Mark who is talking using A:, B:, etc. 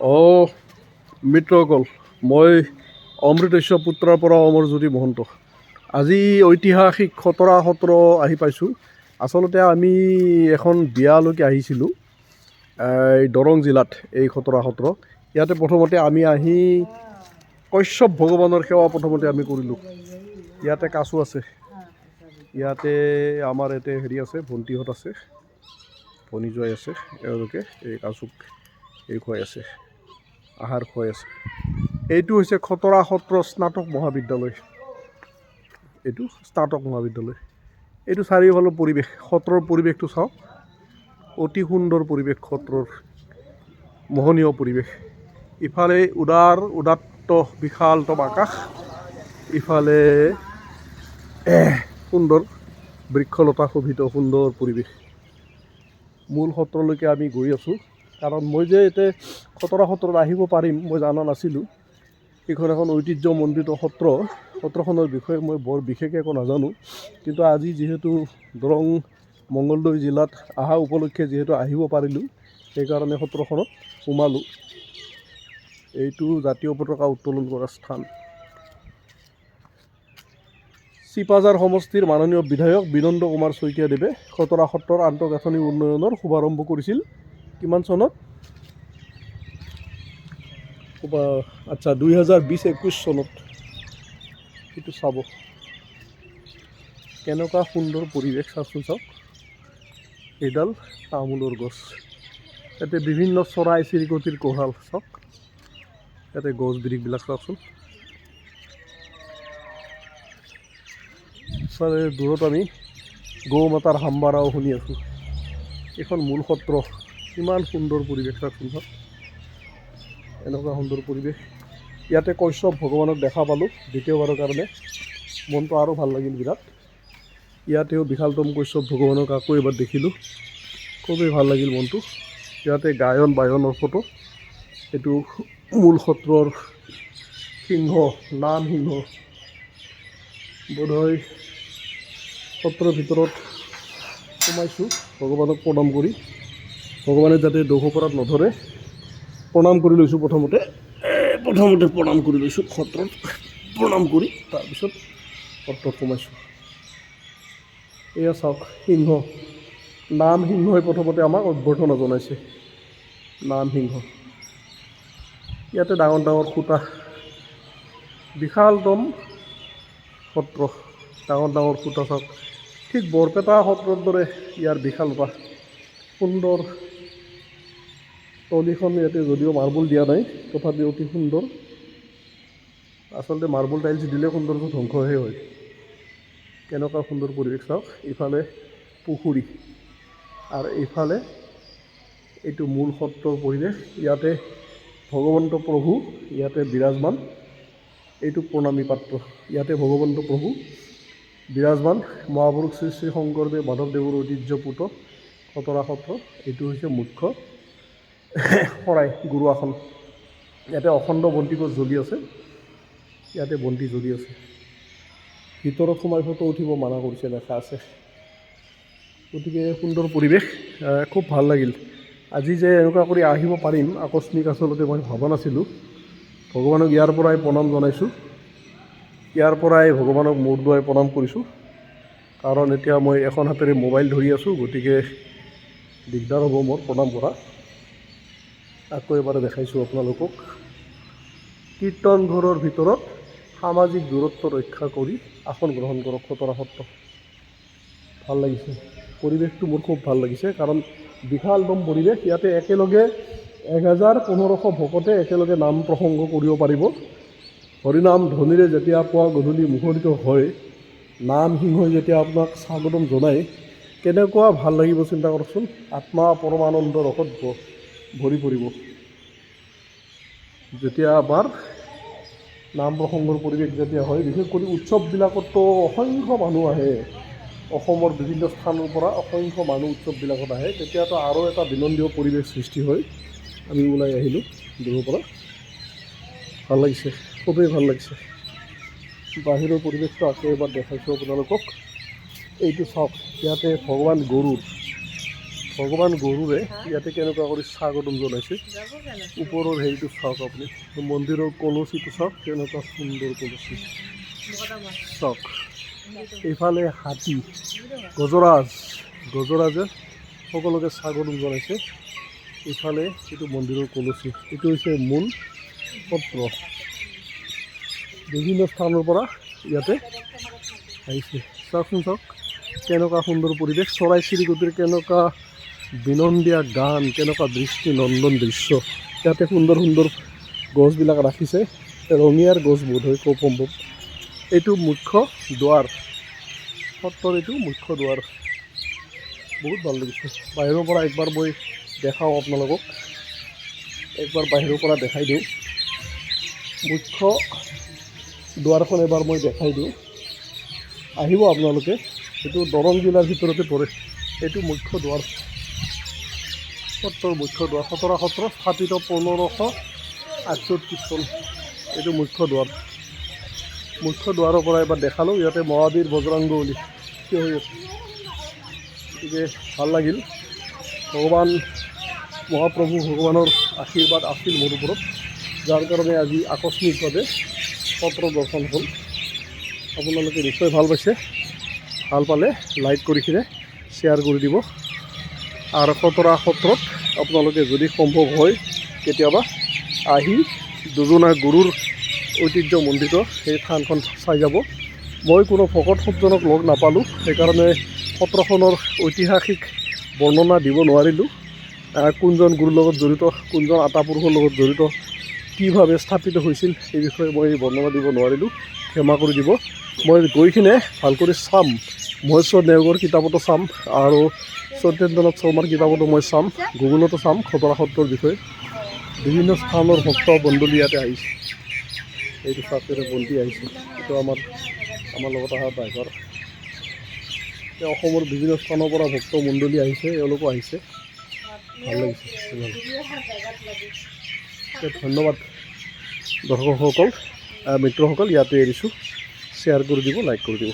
A: অঁ, মিত্ৰসকল, মই অমৃতেশ্বৰ পুত্ৰৰ পৰা অমৰজ্যোতি মহন্ত। আজি ঐতিহাসিক খতৰা সত্ৰ আহি পাইছোঁ। আচলতে আমি এখন বিয়ালৈকে আহিছিলোঁ, এই দৰং জিলাত এই খতৰা সত্ৰ। ইয়াতে প্ৰথমতে আমি আহি কশ্যপ ভগৱানৰ সেৱা প্ৰথমতে আমি কৰিলোঁ। ইয়াতে কাছো আছে। ইয়াতে আমাৰ ইয়াতে হেৰি আছে, ভণ্টিহঁত আছে ভনী জোৱাই আছে, এওঁলোকে এই কাচুক এই খুৱাই আছে। আহাৰ খুৱাই আছে। এইটো হৈছে খতৰা সত্ৰ স্নাতক মহাবিদ্যালয়। এইটো স্নাতক মহাবিদ্যালয়। এইটো চাৰিওফালৰ পৰিৱেশ, সত্ৰৰ পৰিৱেশটো চাওক। অতি সুন্দৰ পৰিৱেশ সত্ৰৰ, মোহনীয় পৰিৱেশ। ইফালে উদাৰ, উদাত্ত বিশালতম আকাশ। ইফালে সুন্দৰ বৃক্ষলতা শোভিত, সুন্দৰ পৰিৱেশ। মূল সত্ৰলৈকে আমি গৈ আছোঁ। কাৰণ মই যে এতিয়া খতৰা সত্ৰত আহিব পাৰিম, মই জনা নাছিলোঁ। এইখন এখন ঐতিহ্যমণ্ডিত সত্ৰ। সত্ৰখনৰ বিষয়ে মই বৰ বিশেষ একো নাজানো। কিন্তু আজি যিহেতু দৰং মঙলদৈ জিলাত অহা উপলক্ষে যিহেতু আহিব পাৰিলোঁ, সেইকাৰণে সত্ৰখনত সোমালোঁ। এইটো জাতীয় পতাকা উত্তোলন কৰা স্থান। চিপাঝাৰ সমষ্টিৰ মাননীয় বিধায়ক বিনন্দ কুমাৰ শইকীয়াদেৱে খতৰা সত্ৰৰ আন্তঃগাঁথনি উন্নয়নৰ শুভাৰম্ভ কৰিছিল। কিমান চনত? আচ্ছা দুই হাজাৰ বিছ একৈছ চনত। সেইটো চাব। কেনেকুৱা সুন্দৰ পৰিৱেশ চাওকচোন চাওক। এইডাল তামোলৰ গছ। ইয়াতে বিভিন্ন চৰাই চিৰিকটিৰ কোহাল চাওক। ইয়াতে গছ বিৰিখবিলাক চাওকচোন দূৰত আমি গৌ মাতাৰ হাম্বাৰাও শুনি আছোঁ। এইখন মূল সত্ৰ। ইমান সুন্দৰ পৰিৱেশ চাওক এনেকুৱা সুন্দৰ পৰিৱেশ। ইয়াতে কশ্যপ ভগৱানক দেখা পালোঁ, দ্বিতীয়বাৰৰ কাৰণে। মনটো আৰু ভালো লাগিল বিৰাট। ইয়াতেও বিশালতম কশ্যপ ভগৱানক আকৌ এবাৰ দেখিলোঁ। খুবেই ভালো লাগিল মনটো। ইয়াতে গায়ন বায়নৰ ফটো। এইটো মূল সত্ৰৰ সিংহ, নাম সিংহ। বোধহয় সত্ৰৰ ভিতৰত সোমাইছোঁ, ভগৱানক প্ৰণাম কৰি। ভগৱানে যাতে দুখ অপৰাধ নধৰে, প্ৰণাম কৰি লৈছোঁ প্ৰথমতে। প্ৰথমতে প্ৰণাম কৰি লৈছোঁ, সত্ৰত প্ৰণাম কৰি তাৰপিছত সত্ৰত সোমাইছোঁ। এয়া চাওক, সিংহ। নাম সিংহই প্ৰথমতে আমাক অভ্যৰ্থনা জনাইছে। নাম সিংহ। ইয়াতে ডাঙৰ ডাঙৰ খুঁটা। বিশালতম সত্ৰ। ডাঙৰ ডাঙৰ খুঁটা চাওক। ঠিক বৰপেটা সত্ৰৰ দৰে ইয়াৰ বিশালতা। সুন্দৰ তলিখন ইয়াতে যদিও মাৰ্বল দিয়া নাই তথাপি অতি সুন্দৰ। আচলতে মাৰ্বল টাইলছ দিলে সৌন্দৰ্য ধ্বংসহে হয়। কেনেকুৱা সুন্দৰ পৰিৱেশ চাওক, ইফালে পুখুৰী আৰু এইফালে এইটো মূল সত্ৰৰ পৰিৱেশ। ইয়াতে ভগৱন্ত প্ৰভু, ইয়াতে বিৰাজমান। এইটো প্ৰণামী পাত্ৰ। ইয়াতে ভগৱন্ত প্ৰভু, বিৰাজমান। মহাপুৰুষ শ্ৰী শ্ৰী শংকৰদেৱ, মাধৱদেৱৰ ঐতিহ্যপুত খতৰা সত্ৰ। এইটো হৈছে মুখ্য শৰাই গুৰু আসন। ইয়াতে অখণ্ড বন্তি গছ জ্বলি আছে। ইয়াতে বন্তি জ্বলি আছে। ভিতৰত সোমাই ফটো উঠিব মানা কৰিছে লেখা আছে। গতিকে সুন্দৰ পৰিৱেশ খুব ভালো লাগিল। আজি যে এনেকুৱা কৰি আহিব পাৰিম, আকস্মিক আচলতে মই ভবা নাছিলোঁ। ভগৱানক ইয়াৰ পৰাই প্ৰণাম জনাইছোঁ। ইয়াৰ পৰাই ভগৱানক মূৰ দুৱাই প্ৰণাম কৰিছোঁ। কাৰণ এতিয়া মই এখন হাতেৰে মোবাইল ধৰি আছোঁ, গতিকে দিগদাৰ হ'ব মোৰ প্ৰণাম কৰা। আকৌ এবাৰ দেখাইছোঁ আপোনালোকক। কীৰ্তন ঘৰৰ ভিতৰত সামাজিক দূৰত্ব ৰক্ষা কৰি আসন গ্ৰহণ কৰক খতৰা সত্ৰ ভালো লাগিছে। পৰিৱেশটো মোৰ খুব ভালো লাগিছে, কাৰণ বিশালতম পৰিৱেশ। ইয়াতে একেলগে এক হাজাৰ পোন্ধৰশ ভকতে একেলগে নাম প্ৰসংগ কৰিব পাৰিব। হৰিনাম ধ্বনিৰে যেতিয়া পুৱা গধূলি মুখৰিত হয়, নাম সিংহই যেতিয়া আপোনাক স্বাগতম জনায়, কেনেকুৱা ভালো লাগিব চিন্তা কৰকচোন। আত্মা পৰমানন্দ ৰসত ভৰি পৰিব। যেতিয়া আমাৰ নাম প্ৰসংগৰ পৰিৱেশ যেতিয়া হয়, বিশেষ কৰি উৎসৱবিলাকততো অসংখ্য মানুহ আহে। অসমৰ বিভিন্ন স্থানৰ পৰা অসংখ্য মানুহ উৎসৱবিলাকত আহে। তেতিয়াতো আৰু এটা বিনন্দীয় পৰিৱেশ সৃষ্টি হয়। আমি ওলাই আহিলোঁ দূৰৰ পৰা। ভালো লাগিছে, খুবেই ভালো লাগিছে। বাহিৰৰ পৰিৱেশটো আকৌ এবাৰ দেখাইছোঁ আপোনালোকক। এইটো চাওক, ইয়াতে ভগৱান গৰুৰ ভগৱান গৰুৰে ইয়াতে কেনেকুৱা কৰি স্বাগতম জনাইছে। ওপৰৰ হেৰিটো চাওক আপুনি, মন্দিৰৰ কলচীটো চাওক, কেনেকুৱা সুন্দৰ কলচী চাওক, এইফালে হাতী, গজৰাজ, গজৰাজে সকলোকে স্বাগতম জনাইছে। ইফালে এইটো মন্দিৰৰ কলচী এইটো হৈছে মূল সত্ৰ বিভিন্ন স্থানৰ পৰা ইয়াতে আহিছে। চাওকচোন চাওক, কেনেকুৱা সুন্দৰ পৰিৱেশ। চৰাই চিৰিকটিৰ কেনেকুৱা বিনন্দীয়া গান, কেনেকুৱা দৃষ্টি নন্দন দৃশ্য। ইয়াতে সুন্দৰ সুন্দৰ গছবিলাক ৰাখিছে, ৰঙিয়াৰ গছ বোধ হয় খুব সম্ভৱ এইটো মুখ্য দুৱাৰ। সত্ৰৰ এইটো মুখ্য দুৱাৰ। বহুত ভালো লাগিছে। বাহিৰৰ পৰা একবাৰ মই দেখাওঁ আপোনালোকক। একবাৰ বাহিৰৰ পৰা দেখাই দিওঁ। মুখ্য দুৱাৰখন এবাৰ মই দেখাই দিওঁ। আহিব আপোনালোকে। এইটো দৰং জিলাৰ ভিতৰতে পৰে। এইটো মুখ্য দুৱাৰ। সত্ৰৰ মুখ্য দুৱাৰ খতৰা সত্ৰ স্থাপিত পোন্ধৰশ আঠষষ্ঠি চন। এইটো মুখ্য দুৱাৰ। মুখ্য দুৱাৰৰ পৰা এবাৰ দেখালোঁ, ইয়াতে মহাবীৰ বজৰাংগ বুলি থিয় হৈ আছে। গতিকে ভালো লাগিল। ভগৱান, মহাপ্ৰভু ভগৱানৰ আশীৰ্বাদ আছিল মোৰ ওপৰত। যাৰ কাৰণে আজি আকস্মিকভাৱে সত্ৰ দৰ্শন হ'ল। আপোনালোকে নিশ্চয় ভালো পাইছে। ভালো পালে লাইক কৰি কিনে শ্বেয়াৰ কৰি দিব। আৰু খতৰা সত্ৰত আপোনালোকে যদি সম্ভৱ হয়, কেতিয়াবা আহি দুজনা গুৰুৰ ঐতিহ্যমণ্ডিত সেই থানখন চাই যাব। মই কোনো ভকত সজ্জনক লগ নাপালোঁ, সেইকাৰণে সত্ৰখনৰ ঐতিহাসিক বৰ্ণনা দিব নোৱাৰিলোঁ। কোনজন গুৰুৰ লগত জড়িত, কোনজন আটাপুৰুষৰ লগত জড়িত, কিভাৱে স্থাপিত হৈছিল, এই বিষয়ে মই বৰ্ণনা দিব নোৱাৰিলোঁ। ক্ষমা কৰি দিব। মই গৈ কিনে ভালো কৰি চাম। মহেশ্বৰ নেওগৰ কিতাপতো চাম আৰু সত্যেন্দ্ৰনাথ শৰ্মাৰ কিতাপতো মই চাম গুগলতো চাম, খতৰা সত্ৰৰ বিষয়ে। বিভিন্ন স্থানৰ ভক্ত বন্দলী ইয়াতে আহিছে। এইটো চাকৰি বন্তি আহিছে। এইটো আমাৰ আমাৰ লগত অহা ড্ৰাইভাৰ। অসমৰ বিভিন্ন স্থানৰ পৰা ভক্ত মণ্ডলী আহিছে, এওঁলোকো আহিছে। ভালো লাগিছে ধন্যবাদ দৰ্শকসকল মিত্ৰসকল, ইয়াতে এৰিছোঁ। শ্বেয়াৰ কৰি দিব, লাইক কৰি দিব।